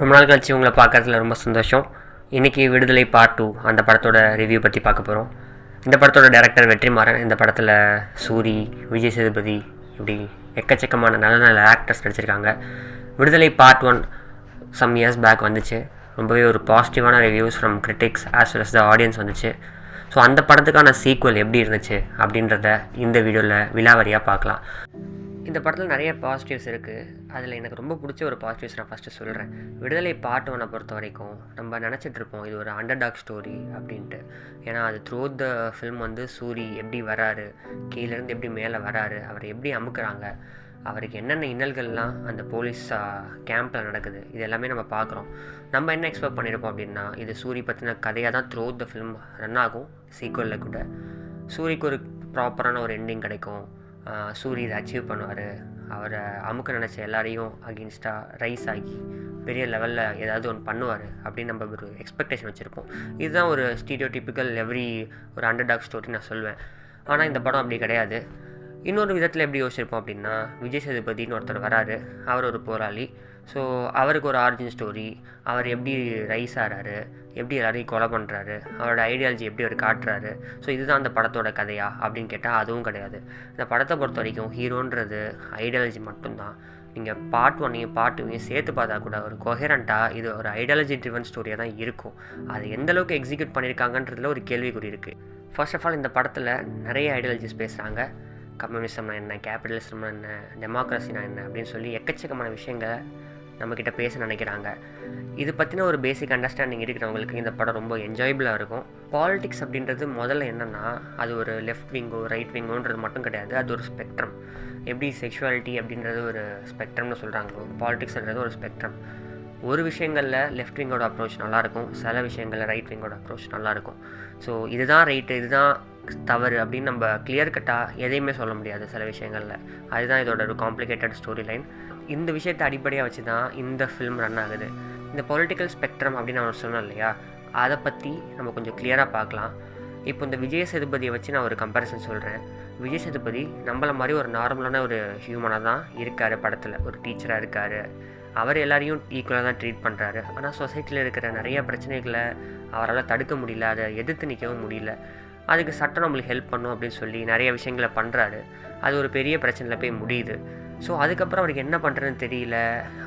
ரொம்ப நாள் கழிச்சு உங்களை பார்க்கறதுல ரொம்ப சந்தோஷம். இன்றைக்கி விடுதலை பார்ட் டூ அந்த படத்தோட ரிவ்யூ பற்றி பார்க்க போகிறோம் இந்த படத்தோட டேரக்டர் வெற்றிமாறன் இந்த படத்தில் சூரி விஜய் சேதுபதி இப்படி எக்கச்சக்கமான நல்ல நல்ல ஆக்டர்ஸ் நடிச்சிருக்காங்க. Viduthalai part one some years back வந்துச்சு. ரொம்பவே ஒரு பாசிட்டிவான reviews from critics as well as the audience வந்துச்சு. ஸோ அந்த படத்துக்கான சீக்வல் எப்படி இருந்துச்சு அப்படின்றத இந்த வீடியோவில் விலாவரியாக பார்க்கலாம். இந்த படத்தில் நிறைய பாசிட்டிவ்ஸ் இருக்குது அதில் எனக்கு ரொம்ப பிடிச்ச ஒரு பாசிட்டிவ்ஸ் நான் ஃபஸ்ட்டு சொல்கிறேன் விடுதலை பாட்டு ஒன்றை பொறுத்த வரைக்கும் நம்ம நினச்சிட்ருப்போம் இது ஒரு அண்டர்டாக் ஸ்டோரி அப்படின்ட்டு. ஏன்னா அது த்ரூ த ஃபில்ம் வந்து சூரி எப்படி வராரு கீழேருந்து எப்படி மேலே வராரு அவரை எப்படி அமுக்குறாங்க அவருக்கு என்னென்ன இன்னல்கள்லாம் அந்த போலீஸ் கேம்பில் நடக்குது இது எல்லாமே நம்ம பார்க்குறோம். நம்ம என்ன எக்ஸ்பெக்ட் பண்ணியிருப்போம் அப்படின்னா இது சூரி பற்றின கதையாக தான் த்ரூ த ஃபில்ம் ரன் ஆகும் சீக்வலில் கூட. சூரிக்கு ஒரு ப்ராப்பரான ஒரு எண்டிங் கிடைக்கும். சூரி இதை அச்சீவ் பண்ணுவார். அவரை அமுக்க நினச்ச எல்லாரையும் அகெயின்ஸ்டாக ரைஸ் ஆகி பெரிய லெவலில் ஏதாவது ஒன்று பண்ணுவார் அப்படின்னு நம்ம ஒரு எக்ஸ்பெக்டேஷன் வச்சுருப்போம். இதுதான் ஒரு ஸ்டீடியோ டிப்பிக்கல் எவ்ரி ஒரு அண்டர் டாக் ஸ்டோரி நான் சொல்வேன். ஆனால் இந்த படம் அப்படி கிடையாது. இன்னொரு விதத்தில் எப்படி யோசிச்சிருப்போம் அப்படின்னா விஜய் சேதுபதினு ஒருத்தர் வராரு. அவர் ஒரு போராளி. ஸோ அவருக்கு ஒரு ஆரிஜின் ஸ்டோரி அவர் எப்படி ரைஸ் ஆகிறாரு எப்படி எல்லாரையும் கொலை பண்ணுறாரு அவரோட ஐடியாலஜி எப்படி அவர் காட்டுறாரு. ஸோ இதுதான் அந்த படத்தோட கதையா அப்படின்னு கேட்டால் அதுவும் கிடையாது. இந்த படத்தை பொறுத்த வரைக்கும் ஹீரோன்றது ஐடியாலஜி மட்டும்தான். நீங்கள் பார்ட் ஒன்னையும் பார்ட் டூவையும் சேர்த்து பார்த்தா கூட ஒரு கொஹரண்ட்டாக இது ஒரு ஐடியாலஜி ட்ரிவன் ஸ்டோரியாக தான் இருக்கும். அது எந்தளவுக்கு எக்ஸிக்யூட் பண்ணியிருக்காங்கன்றதுல ஒரு கேள்விக்குறி இருக்குது ஃபர்ஸ்ட் ஆஃப் ஆல் இந்த படத்தில் நிறைய ஐடியாலஜிஸ் பேசுகிறாங்க கம்யூனிசம்னா என்ன கேபிட்டலிசம்னா என்ன டெமோக்ரஸினா என்ன அப்படின்னு சொல்லி எக்கச்சக்கமான விஷயங்களை நம்மக்கிட்ட பேச நினைக்கிறாங்க. இது பற்றின ஒரு பேசிக் அண்டர்ஸ்டாண்டிங் இருக்கிறவங்களுக்கு இந்த படம் ரொம்ப என்ஜாயபிளாக இருக்கும். பாலிடிக்ஸ் அப்படின்றது முதல்ல என்னென்னா அது ஒரு லெஃப்ட் விங்கோ ரைட் விங்கோன்றது மட்டும் கிடையாது. அது ஒரு ஸ்பெக்ட்ரம் எப்படி செக்ஷுவாலிட்டி அப்படின்றது ஒரு ஸ்பெக்ட்ரம்னு சொல்கிறாங்களோ பாலிடிக்ஸ்ன்றது ஒரு ஸ்பெக்ட்ரம் ஒரு விஷயங்களில் லெஃப்ட் விங்கோட அப்ரோச் நல்லாயிருக்கும் சில விஷயங்களில் ரைட் விங்கோட அப்ரோச் நல்லாயிருக்கும் ஸோ இதுதான் ரைட்டு இதுதான் தவறு அப்படின்னு நம்ம கிளியர் கட்டாக எதையுமே சொல்ல முடியாது சில விஷயங்களில். அதுதான் இதோட ஒரு காம்ப்ளிகேட்டட் ஸ்டோரி லைன் இந்த விஷயத்தை அடிப்படையாக வச்சு தான் இந்த ஃபிலிம் ரன் ஆகுது. இந்த பொலிட்டிக்கல் ஸ்பெக்ட்ரம் அப்படின்னு நான் சொன்னேன் இல்லையா? அதை பற்றி நம்ம கொஞ்சம் கிளியராக பார்க்கலாம். இப்போ இந்த விஜய சேதுபதியை வச்சு நான் ஒரு கம்பேரிசன் சொல்கிறேன் விஜய் சேதுபதி நம்மள மாதிரி ஒரு நார்மலான ஒரு ஹியூமனாக தான் இருக்கார் படத்தில். ஒரு டீச்சராக இருக்கார். அவர் எல்லாரையும் ஈக்குவலாக தான் ட்ரீட் பண்ணுறாரு ஆனால் சொசைட்டியில் இருக்கிற நிறைய பிரச்சனைகளை அவரால் தடுக்க முடியல. அதை எதிர்த்து நிற்கவும் முடியல. அதுக்கு சட்டம் நம்மளுக்கு ஹெல்ப் பண்ணும் அப்படின்னு சொல்லி நிறைய விஷயங்களை பண்ணுறாரு அது ஒரு பெரிய பிரச்சனையில் போய் முடியுது. ஸோ அதுக்கப்புறம் அவருக்கு என்ன பண்ணுறதுன்னு தெரியல.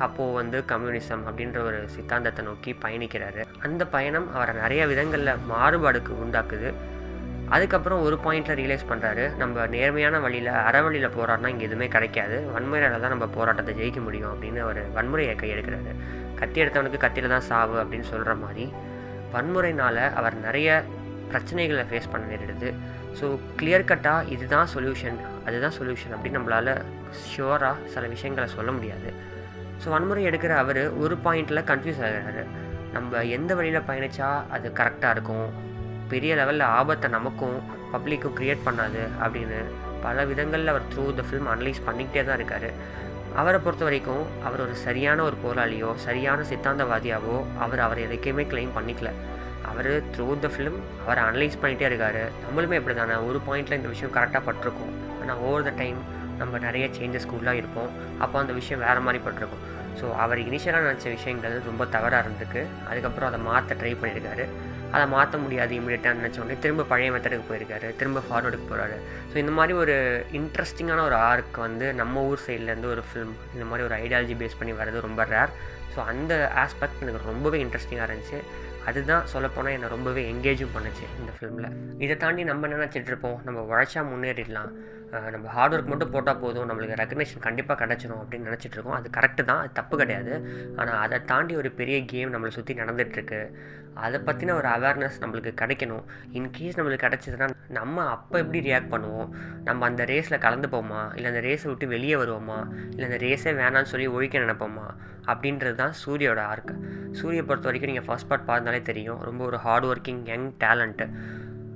அப்போது வந்து கம்யூனிசம் அப்படின்ற ஒரு சித்தாந்தத்தை நோக்கி பயணிக்கிறாரு. அந்த பயணம் அவரை நிறைய விதங்களில் மாறுபாடுக்கு உண்டாக்குது. அதுக்கப்புறம் ஒரு பாயிண்டில் ரியலைஸ் பண்ணுறாரு நம்ம நேர்மையான வழியில் அறவழியில் போராடினா இங்கே எதுவுமே கிடைக்காது. வன்முறையால் தான் நம்ம போராட்டத்தை ஜெயிக்க முடியும் அப்படின்னு அவர் வன்முறையை கையெடுக்கிறாரு. கத்தி எடுத்தவனுக்கு கத்தியில் தான் சாவு அப்படின்னு சொல்கிற மாதிரி வன்முறைனால் அவர் நிறைய பிரச்சனைகளை ஃபேஸ் பண்ண நேரிடுது. ஸோ கிளியர் கட்டாக இதுதான் சொல்யூஷன் அதுதான் சொல்யூஷன் அப்படின்னு நம்மளால் ஷுவராக சில விஷயங்களை சொல்ல முடியாது. ஸோ வன்முறை எடுக்கிற அவர் ஒரு பாயிண்டில் கன்ஃபியூஸ் ஆகிறாரு. நம்ம எந்த வழியில் பயணித்தா அது கரெக்டாக இருக்கும்? பெரிய லெவலில் ஆபத்தை நமக்கும் பப்ளிக்கும் க்ரியேட் பண்ணாது அப்படின்னு பல விதங்களில் அவர் த்ரூ த ஃபில்ம் அனலைஸ் பண்ணிக்கிட்டே தான் இருக்கார். அவரை பொறுத்த வரைக்கும் அவர் ஒரு சரியான ஒரு போராளியோ சரியான சித்தாந்தவாதியாவோ அவர் அவர் எதைக்குமே கிளைம் பண்ணிக்கல. அவர் த்ரூ த ஃபிலிம் அவரை அனலைஸ் பண்ணிகிட்டே இருக்கார். நம்மளுமே இப்படி தானே ஒரு பாயிண்டில் இந்த விஷயம் கரெக்டாக பட்டிருக்கோம். ஏன்னா ஓவர் த டைம் நம்ம நிறைய சேஞ்சஸ்க்குள்ளாக இருப்போம். அப்போ அந்த விஷயம் வேறு மாதிரி பட்டிருக்கும். ஸோ அவர் இனிஷியலாக நினச்ச விஷயங்கள் ரொம்ப தவறாக இருந்திருக்கு. அதுக்கப்புறம் அதை மாற்ற ட்ரை பண்ணியிருக்காரு. அதை மாற்ற முடியாது இமீடியட்டாக நினச்ச உடனே திரும்ப பழைய மெத்தடுக்கு போயிருக்காரு. திரும்ப ஃபார்வர்டுக்கு போகிறாரு ஸோ இந்த மாதிரி ஒரு இன்ட்ரெஸ்டிங்கான ஒரு ஆர்க் வந்து நம்ம ஊர் சைட்லேருந்து ஒரு ஃபிலிம் இந்த மாதிரி ஒரு ஐடியாலஜி பேஸ் பண்ணி வர்றது ரொம்ப ரேர் ஸோ அந்த ஆஸ்பெக்ட் எனக்கு ரொம்பவே இன்ட்ரெஸ்டிங்காக இருந்துச்சு. அதுதான் சொல்லப்போனால் என்னை ரொம்பவே எங்கேஜும் பண்ணுச்சு இந்த ஃபிலிமில் இதை தாண்டி நம்ம நினச்சிட்டு இருப்போம்? நம்ம உழைச்சா முன்னேறிடலாம். நம்ம ஹார்ட் ஒர்க் மட்டும் போட்டால் போதும். நம்மளுக்கு ரெக்கக்னேஷன் கண்டிப்பாக கிடச்சிடும் அப்படின்னு நினச்சிட்டு இருக்கோம். அது கரெக்டு தான். அது தப்பு கிடையாது. ஆனால் அதை தாண்டி ஒரு பெரிய கேம் நம்மளை சுற்றி நடந்துகிட்ருக்கு அதை பற்றின ஒரு அவேர்னஸ் நம்மளுக்கு கிடைக்கணும். இன்கேஸ் நம்மளுக்கு கிடச்சிதுன்னா நம்ம அப்போ எப்படி ரியாக்ட் பண்ணுவோம்? நம்ம அந்த ரேஸில் கலந்துப்போமா? இல்லை அந்த ரேஸை விட்டு வெளியே வருவோமா? இல்லை அந்த ரேஸே வேணான்னு சொல்லி ஒழிக்க நினைப்போமா? அப்படின்றது தான் சூரியோட ஆர்க் சூரிய பொறுத்த வரைக்கும் நீங்கள் ஃபர்ஸ்ட் பார்ட் பார்த்தாலே தெரியும். ரொம்ப ஒரு ஹார்ட் ஒர்க்கிங் யங் டேலண்ட்டு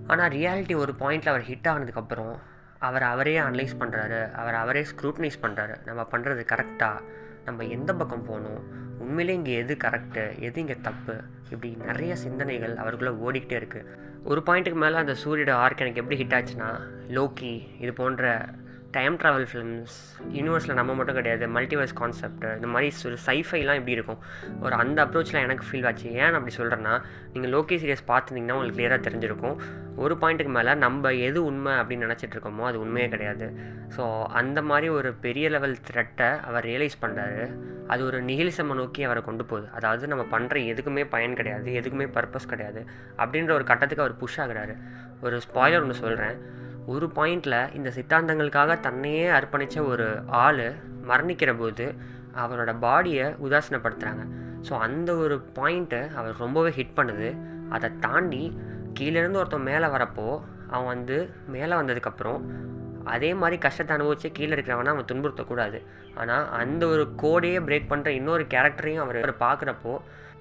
ஆனால் ரியாலிட்டி ஒரு பாயிண்டில் அவர் ஹிட் ஆனதுக்கப்புறம் அவர் அவரே அனலைஸ் பண்ணுறாரு அவர் அவரே ஸ்க்ரூட்னைஸ் பண்ணுறாரு நம்ம பண்ணுறது கரெக்டாக நம்ம எந்த பக்கம் போகணும்? உண்மையிலே இங்கே எது கரெக்டு எது இங்கே தப்பு? இப்படி நிறைய சிந்தனைகள் அவருக்குள்ளே ஓடிக்கிட்டே இருக்குது ஒரு பாயிண்ட்டுக்கு மேலே அந்த சூரியோட ஆர்க் எனக்கு எப்படி ஹிட் ஆச்சுன்னா லோக்கி இது போன்ற டைம் ட்ராவல் ஃபிலிம்ஸ் யூனிவர்ஸில் நம்ம மட்டும் கிடையாது மல்டிவர்ஸ் கான்செப்ட் இந்த மாதிரி ஒரு சைஃபைலாம் எப்படி இருக்கும்? ஒரு அந்த அப்ரோச்சில் எனக்கு ஃபீல் ஆச்சு. ஏன் அப்படி சொல்கிறேன்னா நீங்கள் லோகே சீரியஸ் பார்த்துருந்தீங்கன்னா உங்களுக்கு கிளியராக தெரிஞ்சிருக்கும். ஒரு பாயிண்ட்டுக்கு மேலே நம்ம எது உண்மை அப்படின்னு நினச்சிட்டு இருக்கோமோ அது உண்மையே கிடையாது. ஸோ அந்த மாதிரி ஒரு பெரிய லெவல் த்ரெட்டை அவர் ரியலைஸ் பண்ணுறாரு அது ஒரு நிகிலிசமை நோக்கி அவரை கொண்டு போகுது. அதாவது நம்ம பண்ணுற எதுக்குமே பயன் கிடையாது எதுக்குமே பர்பஸ் கிடையாது அப்படின்ற ஒரு கட்டத்துக்கு அவர் புஷ் ஆகுறாரு. ஒரு ஸ்பாயிலர் ஒன்று சொல்கிறேன் ஒரு பாயிண்டில் இந்த சித்தாந்தங்களுக்காக தன்னையே அர்ப்பணித்த ஒரு ஆள் மரணிக்கிற போது அவரோட பாடியை உதாசனப்படுத்துகிறாங்க ஸோ அந்த ஒரு பாயிண்ட்டை அவர் ரொம்பவே ஹிட் பண்ணுது. அதை தாண்டி கீழேருந்து ஒருத்தன் மேலே வரப்போ அவன் வந்து மேலே வந்ததுக்கப்புறம் அதே மாதிரி கஷ்டத்தை அனுபவிச்சு கீழே இருக்கிறவனை அவன் துன்புறுத்தக்கூடாது. ஆனால் அந்த ஒரு கோடையே பிரேக் பண்ணுற இன்னொரு கேரக்டரையும் அவர் அவர்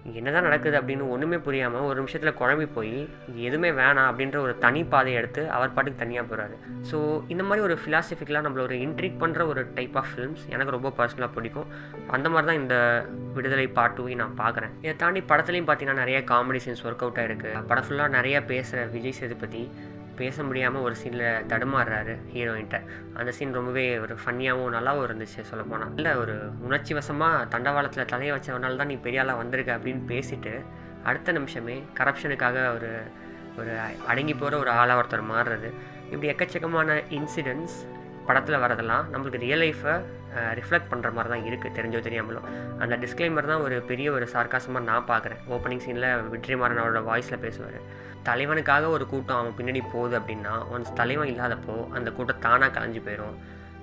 என்னதான் நடக்குது அப்படின்னு ஒன்றுமே புரியாமல் ஒரு நிமிஷத்தில் குழம்பி போய் இது எதுவுமே வேணாம் அப்படின்ற ஒரு தனி பாதையை எடுத்து அவர் பாட்டுக்கு தனியாக போகிறாரு ஸோ இந்த மாதிரி ஒரு ஃபிலாசபிக்கலாக நம்மள ஒரு இன்ட்ரீக் பண்ணுற ஒரு டைப் ஆஃப் ஃபிலிம்ஸ் எனக்கு ரொம்ப பர்சனலாக பிடிக்கும். அந்த மாதிரி தான் இந்த விடுதலை பார்ட் டூவையும் நான் பார்க்குறேன் இதை தாண்டி படத்துலையும் பார்த்தீங்கன்னா நிறைய காமெடி சீன்ஸ் ஒர்க் அவுட் ஆகிருக்கு படம் ஃபுல்லாக நிறைய பேசுகிற விஜய் சேதுபதி பேச முடியாமல் ஒரு சீனில் தடுமாறுறாரு ஹீரோயின்ட்ட அந்த சீன் ரொம்பவே ஒரு ஃபன்னியாகவும் நல்லாவும் இருந்துச்சு சொல்லப்போனால் இல்லை ஒரு உணர்ச்சி வசமாக தண்டவாளத்தில் தலையை வச்சவனால தான் நீ பெரிய ஆளாக வந்திருக்க அப்படின்னு பேசிட்டு அடுத்த நிமிஷமே கரப்ஷனுக்காக ஒரு ஒரு அடங்கி போகிற ஒரு ஆளாக ஒருத்தர் மாறுறது இப்படி எக்கச்சக்கமான இன்சிடென்ட்ஸ் படத்தில் வரதெல்லாம் நம்மளுக்கு ரியல் லைஃப்பை ரிஃப்ளெக்ட் பண்ணுற மாதிரி தான் இருக்குது தெரிஞ்சோ தெரியாமலும் அந்த டிஸ்க்ளைமர் தான் ஒரு பெரிய ஒரு சார்காசமாக நான் பார்க்குறேன். ஓப்பனிங் சீனில் வெற்றிமாறன் மாறனோட வாய்ஸில் பேசுவார். தலைவனுக்காக ஒரு கூட்டம் அவன் பின்னாடி போகுது அப்படின்னா ஒன்ஸ் தலைவன் இல்லாதப்போ அந்த கூட்டம் தானாக கலைஞ்சு போயிடும்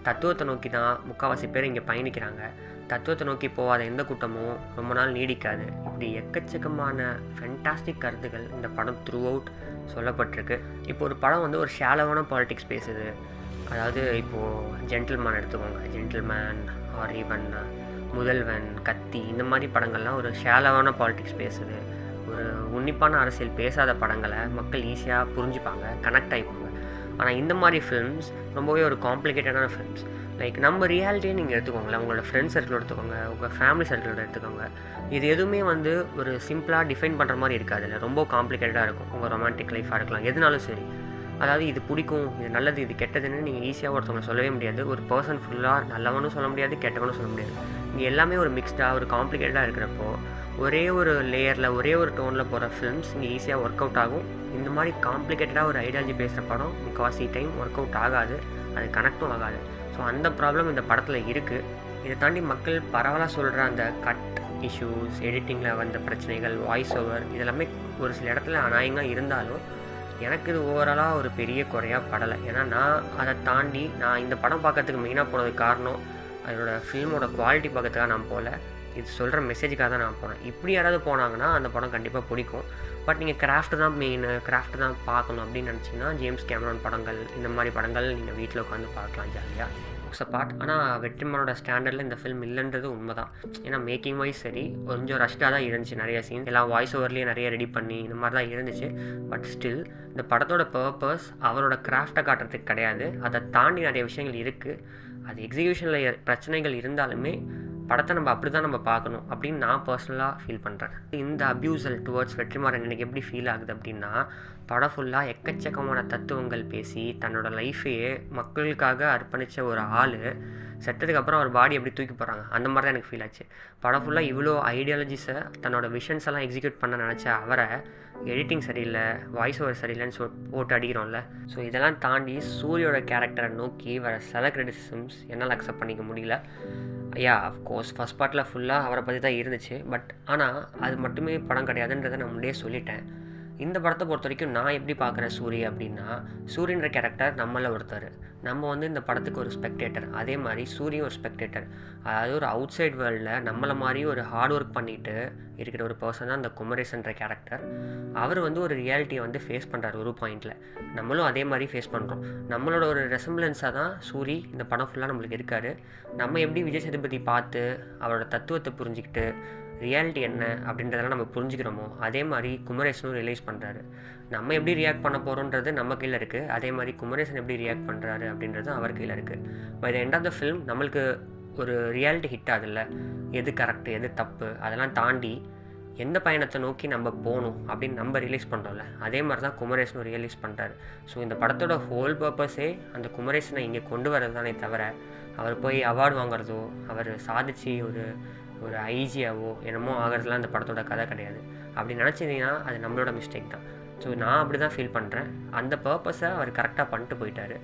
தத்துவத்தை நோக்கி தான் முக்கால்வாசி பேர் இங்கே பயணிக்கிறாங்க. தத்துவத்தை நோக்கி போகாத எந்த கூட்டமும் ரொம்ப நாள் நீடிக்காது. இப்படி எக்கச்சக்கமான ஃபென்டாஸ்டிக் கருத்துக்கள் இந்த படம் த்ரூ அவுட் சொல்லப்பட்டிருக்கு. இப்போ ஒரு படம் வந்து ஒரு ஷேலவான பாலிடிக்ஸ் பேசுது. அதாவது இப்போது ஜென்டில்மேன் எடுத்துக்கோங்க. ஜென்டில்மேன் ஆர் ஈவன் முதல்வன் கத்தி இந்த மாதிரி படங்கள்லாம் ஒரு ஷேலவான பாலிடிக்ஸ் பேசுது. ஒரு உன்னிப்பான அரசியல் பேசாத படங்களை மக்கள் ஈஸியாக புரிஞ்சுப்பாங்க கனெக்ட் ஆகிப்பாங்க ஆனால் இந்த மாதிரி ஃபிலிம்ஸ் ரொம்பவே ஒரு காம்ப்ளிகேட்டடான ஃபிலிம்ஸ் லைக் நம்ம ரியாலிட்டியே நீங்கள் எடுத்துக்கோங்களேன். உங்களோட ஃப்ரெண்ட்ஸ் சர்க்கிள் எடுத்துக்கோங்க. உங்கள் ஃபேமிலி சர்க்கிளோட எடுத்துக்கோங்க. இது எதுவுமே வந்து ஒரு சிம்பிளாக டிஃபைன் பண்ணுற மாதிரி இருக்காது. இல்லை ரொம்ப காம்ப்ளிகேட்டடாக இருக்கும். உங்கள் ரொமான்டிக் லைஃபாக இருக்கலாம். எதுனாலும் சரி. அதாவது இது பிடிக்கும் இது நல்லது இது கெட்டதுன்னு நீங்கள் ஈஸியாக ஒருத்தவங்க சொல்லவே முடியாது. ஒரு பர்சன் ஃபுல்லாக நல்லவனும் சொல்ல முடியாது கெட்டவனும் சொல்ல முடியாது. இங்கே எல்லாமே ஒரு மிக்ஸ்டாக ஒரு காம்ப்ளிகேட்டடாக இருக்கிறப்போ ஒரே ஒரு லேயரில் ஒரே ஒரு டோனில் போகிற ஃபிலிம்ஸ் இங்கே ஈஸியாக ஒர்க் அவுட் ஆகும். இந்த மாதிரி காம்ப்ளிகேட்டடாக ஒரு ஐடியாலஜி பேசுகிற படம் முக்கால்வாசி டைம் ஒர்க் அவுட் ஆகாது. அது கனெக்டும் ஆகாது. ஸோ அந்த ப்ராப்ளம் இந்த படத்தில் இருக்குது இதை தாண்டி மக்கள் பரவலாக சொல்கிற அந்த கட் இஷ்யூஸ் எடிட்டிங்கில் வந்த பிரச்சனைகள் வாய்ஸ் ஓவர் இதெல்லாமே ஒரு சில இடத்துல அநாயகமாக இருந்தாலும் எனக்கு இது ஓவராலாக ஒரு பெரிய குறையாக படலை. ஏன்னா நான் அதை தாண்டி நான் இந்த படம் பார்க்கறதுக்கு மெயினாக போனதுக்கு காரணம் அதோட ஃபில்மோட குவாலிட்டி பார்க்கறதுக்காக நான் போகல. இது சொல்கிற மெசேஜுக்காக தான் நான் போனேன். இப்படி யாராவது போனாங்கன்னா அந்த படம் கண்டிப்பாக பிடிக்கும். பட் நீங்கள் கிராஃப்ட் தான் மெயின் கிராஃப்ட் தான் பார்க்கணும் அப்படின்னு நினச்சிங்கன்னா ஜேம்ஸ் கேமரான் படங்கள் இந்த மாதிரி படங்கள் நீங்கள் வீட்டில் உட்காந்து பார்க்கலாம் ஜாலியாக புக்ஸ் பார்ட் ஆனால் வெற்றிமானோட ஸ்டாண்டர்டில் இந்த ஃபிலிம் இல்லைன்றது உண்மை தான் ஏன்னா மேக்கிங் வைஸ் சரி கொஞ்சம் ரஷ்டாக தான் இருந்துச்சு நிறைய சீன் எல்லாம் வாய்ஸ் ஓவர்லேயே நிறைய ரெடி பண்ணி இந்த மாதிரி தான் இருந்துச்சு. பட் ஸ்டில் இந்த படத்தோட பர்பஸ் அவரோட கிராஃப்டை காட்டுறதுக்கு கிடையாது. அதை தாண்டி நிறைய விஷயங்கள் இருக்குது அது எக்ஸிக்யூஷனில் பிரச்சனைகள் இருந்தாலுமே படத்தை நம்ம அப்படி தான் நம்ம பார்க்கணும் அப்படின்னு நான் பர்சனலாக ஃபீல் பண்ணுறேன் இந்த அப்யூசல் டுவர்ட்ஸ் வெற்றிமாறன் எனக்கு எப்படி ஃபீல் ஆகுது அப்படின்னா படம் ஃபுல்லாக எக்கச்சக்கமான தத்துவங்கள் பேசி தன்னோட லைஃபையே மக்களுக்காக அர்ப்பணித்த ஒரு ஆள் செத்ததுக்கப்புறம் அவர் பாடி எப்படி தூக்கி போகிறாங்க அந்த மாதிரி தான் எனக்கு ஃபீல் ஆச்சு. படம் ஃபுல்லாக இவ்வளோ ஐடியாலஜிஸை தன்னோட விஷன்ஸ் எல்லாம் எக்ஸிக்யூட் பண்ண நினச்ச அவரை எடிட்டிங் சரியில்லை வாய்ஸ் ஓவர் சரியில்லைன்னு சொல் போட்டு அடிக்கிறோம்ல. ஸோ இதெல்லாம் தாண்டி சூரியோட கேரக்டரை நோக்கி வர சில கிரிட்டிசிசம்ஸ் என்னால் அக்செப்ட் பண்ணிக்க முடியல. யா அஃப்கோர்ஸ் ஃபஸ்ட் பார்ட்டில் ஃபுல்லாக அவரை பற்றி தான் இருந்துச்சு. பட் ஆனால் அது மட்டுமே படம் கிடையாதுன்றதை நான் முன்னே சொல்லிட்டேன். இந்த படத்தை பொறுத்த வரைக்கும் நான் எப்படி பார்க்குறேன் சூரி அப்படின்னா சூரியன்ற கேரக்டர் நம்மள ஒருத்தர். நம்ம வந்து இந்த படத்துக்கு ஒரு ஸ்பெக்டேட்டர் அதே மாதிரி சூரியன் ஒரு ஸ்பெக்டேட்டர் அதாவது ஒரு அவுட் சைட் வேர்ல்டில் நம்மளை மாதிரி ஒரு ஹார்ட் ஒர்க் பண்ணிட்டு இருக்கிற ஒரு பர்சன் தான் அந்த குமரேசன்ற கேரக்டர் அவர் வந்து ஒரு ரியாலிட்டியை வந்து ஃபேஸ் பண்ணுறாரு ஒரு பாயிண்டில் நம்மளும் அதே மாதிரி ஃபேஸ் பண்ணுறோம் நம்மளோட ஒரு ரெசம்பிளன்ஸாக தான் சூரி இந்த படம் ஃபுல்லாக நம்மளுக்கு இருக்கார். நம்ம எப்படி விஜய் சேதுபதி பார்த்து அவரோட தத்துவத்தை புரிஞ்சுக்கிட்டு ரியாலிட்டி என்ன அப்படின்றதெல்லாம் நம்ம புரிஞ்சுக்கிறோமோ அதே மாதிரி குமரேசனும் ரியலைஸ் பண்ணுறாரு நம்ம எப்படி ரியாக்ட் பண்ண போகிறோன்றது நம்ம கீழே இருக்குது அதே மாதிரி குமரேசன் எப்படி ரியாக்ட் பண்ணுறாரு அப்படின்றது அவர் கீழே இருக்குது by the end of the film நம்மளுக்கு ஒரு ரியாலிட்டி ஹிட் ஆகுதுல்ல? எது கரெக்டு எது தப்பு அதெல்லாம் தாண்டி எந்த பயணத்தை நோக்கி நம்ம போகணும் அப்படின்னு நம்ம ரியலைஸ் பண்ணுறோம்ல அதே மாதிரி தான் குமரேசனும் ரியலைஸ் பண்ணுறாரு ஸோ இந்த படத்தோட ஹோல் பர்பஸே அந்த குமரேசனை இங்கே கொண்டு வரது தானே தவிர அவர் போய் அவார்டு வாங்குறதோ அவர் சாதிச்சு ஒரு ஒரு ஐஜியாவோ என்னமோ ஆகிறதுலாம் அந்த படத்தோட கதை கிடையாது. அப்படி நினச்சிங்கன்னா அது நம்மளோட மிஸ்டேக் தான். ஸோ நான் அப்படி தான் ஃபீல் பண்ணுறேன் அந்த பர்பஸை அவர் கரெக்டாக பண்ணிட்டு போயிட்டாரு.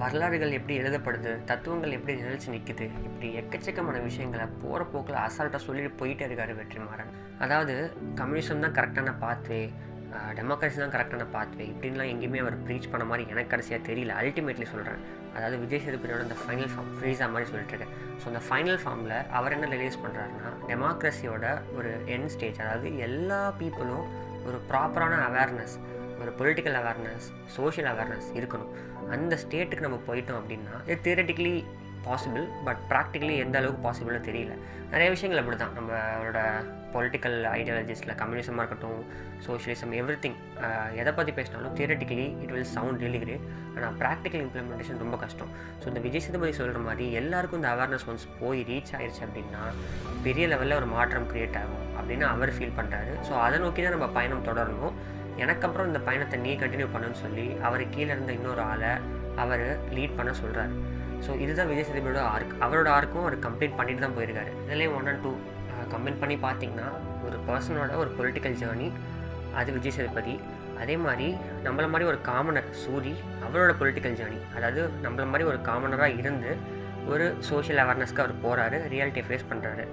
வரலாறுகள் எப்படி எழுதப்படுது தத்துவங்கள் எப்படி நிகழ்ச்சி நிற்குது இப்படி எக்கச்சக்கமான விஷயங்களை போகிற போக்கில் அசால்ட்டாக சொல்லிட்டு போயிட்டே இருக்காரு வெற்றிமாறன். அதாவது கம்யூனிசம் தான் கரெக்டான பாத்வே டெமோக்ரஸி தான் கரெக்டான பாத்வே இப்படின்லாம் எங்கேயுமே அவர் ப்ரீச் பண்ண மாதிரி எனக்கு கடைசியாக தெரியல. அல்டிமேட்லி சொல்கிறேன் அதாவது விஜய் சேதுபதியோட இந்த ஃபைனல் ஃபார்ம் ஃப்ரீஸா மாதிரி சொல்லிட்டுருக்கேன் ஸோ அந்த ஃபைனல் ஃபார்மில் அவர் என்ன ரிலீஸ் பண்ணுறாருன்னா டெமோக்ரஸியோட ஒரு என் ஸ்டேஜ் அதாவது எல்லா பீப்புளும் ஒரு ப்ராப்பரான அவேர்னஸ் ஒரு பொலிட்டிக்கல் அவேர்னஸ் சோஷியல் அவேர்னஸ் இருக்கணும். அந்த ஸ்டேட்டுக்கு நம்ம போயிட்டோம் அப்படின்னா இது தியரட்டிக்கலி பாசிபிள் பட் ப்ராக்டிக்கலி எந்த அளவுக்கு பாசிபிள்னு தெரியல. நிறைய விஷயங்கள் அப்படி தான் நம்மளோட பொலிட்டிக்கல் ஐடியாலஜிஸில் கம்யூனிசமாக இருக்கட்டும் சோஷியலிசம் எவ்ரி திங் எதை பற்றி பேசினாலும் theoretically it will sound really great ஆனால் ப்ராக்டிக்கல் இம்ப்ளிமெண்டேஷன் ரொம்ப கஷ்டம். ஸோ இந்த விஜய் சேதுபதி சொல்கிற மாதிரி எல்லாருக்கும் இந்த அவேர்னஸ் ஒன்ஸ் போய் ரீச் ஆயிடுச்சு அப்படின்னா பெரிய லெவலில் ஒரு மாற்றம் க்ரியேட் ஆகும் அப்படின்னு அவர் ஃபீல் பண்ணுறாரு ஸோ அதை நோக்கி தான் நம்ம பயணம் தொடரணும். எனக்கு அப்புறம் இந்த பயணத்தை நீ கண்டினியூ பண்ணுன்னு சொல்லி அவர் கீழே இருந்த இன்னொரு ஆளை அவர் லீட் பண்ண சொல்கிறார் ஸோ இதுதான் விஜய் சேதுபதியோட ஆர்க் அவரோட ஆர்க்கும் அவர் கம்ப்ளீட் பண்ணிட்டு தான் போயிருக்காரு. இதுலேயும் ஒன் அண்ட் டூ கம்பைன் பண்ணி பார்த்தீங்கன்னா ஒரு பர்சனோட ஒரு பொலிட்டிக்கல் ஜேர்னி அது விஜய் சேதுபதி. அதே மாதிரி நம்மள மாதிரி ஒரு காமனர் சூரி அவரோட பொலிட்டிக்கல் ஜேர்னி அதாவது நம்மள மாதிரி ஒரு காமனராக இருந்து ஒரு சோஷியல் அவேர்னஸ்க்கு அவர் போகிறாரு ரியாலிட்டியை ஃபேஸ் பண்ணுறாரு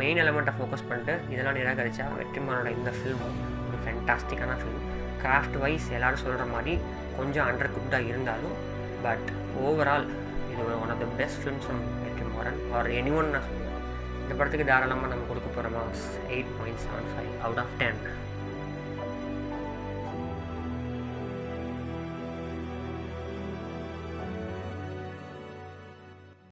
மெயின் எலமெண்ட்டை ஃபோக்கஸ் பண்ணிட்டு இதெல்லாம் நிராகரித்தா வெற்றிமானோட இந்த ஃபில்மும் ஒரு ஃபென்டாஸ்டிக்கான ஃபில்ம் கிராஃப்ட் வைஸ் எல்லோரும் சொல்கிற மாதிரி கொஞ்சம் அண்டர் குட்டாக இருந்தாலும் பட் ஓவரால் இது one of the best films from Vetrimaaran. Or anyone நான் இந்த படத்துக்கு தாராளமாக நம்ம கொடுக்க போகிற marks eight point seven five out of ten